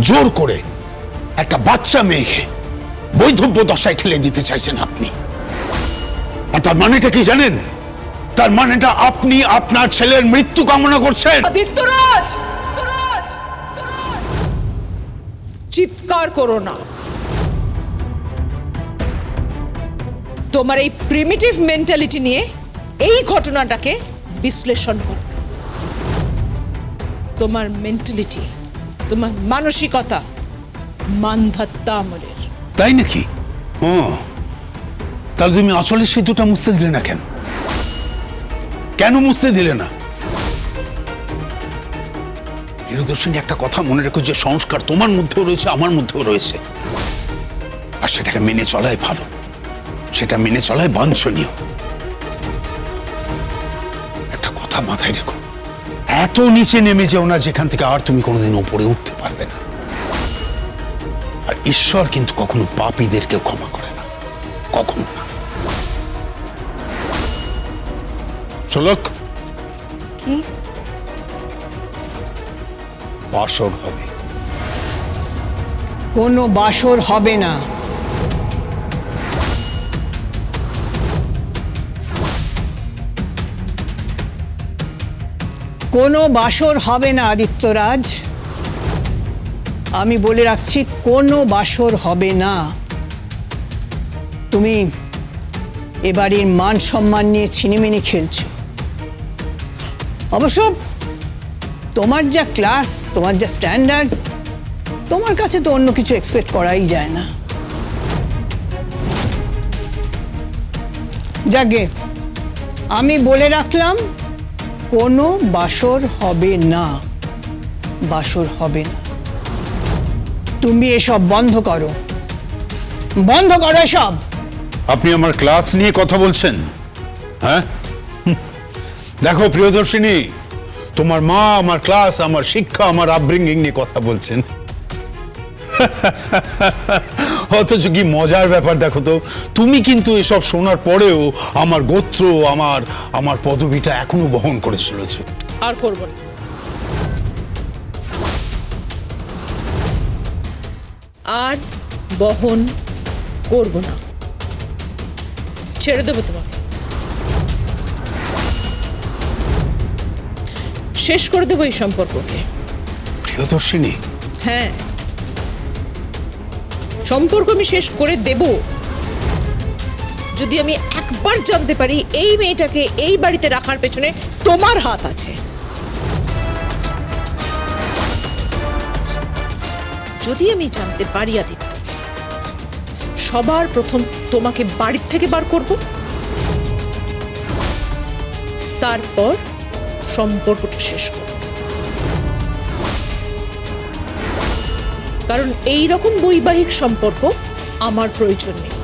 জোর করে একটা বাচ্চা মেয়েকে বৈধব্য দশায় ঠেলে দিতে চাইছেন আপনি। আর তার মানেটা কি জানেন? তার মানেটা আপনি আপনার ছেলের মৃত্যু কামনা করছেন। আদিত্যরাজ! চিৎকার করো না। তোমার এই প্রিমিটিভ মেন্টালিটি নিয়ে এই ঘটনাটাকে বিশ্লেষণ করো। তোমার মেন্টালিটি তোমার মানসিকতা মানধাত্তা আমলের তাই নাকি? ও। তাহলে তুমি আসলে সেতুটা মুছতে দিলে না কেন? কেন মুছতে দিলে না? প্রিয়দর্শিনী একটা কথা মনে রেখো যে সংস্কার তোমার মধ্যেও রয়েছে, আমার মধ্যেও রয়েছে। আর সেটাকে মেনে চলাই ভালো। সেটা মেনে চলাই বাঞ্ছনীয়। একটা কথা মাথায় রেখো। এত নিচে নেমে যেও না যেখান থেকে আর তুমি কোনোদিন উপরে উঠতে পারবে না। আর ঈশ্বর কিন্তু কখনো পাপীদেরকে ক্ষমা করে না। কখনো না। চলক কি? বাসর হবে। কোনো বাসর হবে না। কোনো বাসর হবে না, আদিত্যরাজ। আমি বলে রাখছি, কোনো বাসর হবে না। তুমি এবাড়ির মান সম্মান নিয়ে ছিনিমিনি খেলছো। অবশ্য তোমার যা ক্লাস, তোমার যা স্ট্যান্ডার্ড, তোমার কাছে তো অন্য কিছু এক্সপেক্ট করাই যায় না। যাকে আমি বলে রাখলাম কোনো বাসর হবে না। বাসর হবে না। তুমি এসব বন্ধ করো। বন্ধ করো এসব। আপনি আমার ক্লাস নিয়ে কথা বলছেন? হ্যাঁ? দেখো প্রিয়দর্শিনী, তোমার মা, আমার ক্লাস, আমার শিক্ষা, আমার আপব্রিঙ্গিং নিয়ে কথা বলছেন। অথচ কি মজার ব্যাপার দেখো তো? তুমি কিন্তু এসব শোনার পরেও আমার গোত্র আমার আমার পদবিটা এখনও বহন করে চলেছে। আর করব না। আর বহন করব না। ছেড়ে দেবো তোমাকে। শেষ করে দেবো এই সম্পর্ককে। প্রিয়দর্শিনী? হ্যাঁ। সম্পর্ক আমি শেষ করে দেব। যদি আমি একবার জানতে পারি এই মেয়েটাকে এই বাড়িতে রাখার পেছনে তোমার হাত আছে। যদি আমি জানতে পারি আদিত্য, সবার প্রথম তোমাকে বাড়ির থেকে বার করব। তারপর সম্পর্কটা শেষ করব। কারণ এই রকম বৈবাহিক সম্পর্ক আমার প্রয়োজন নেই।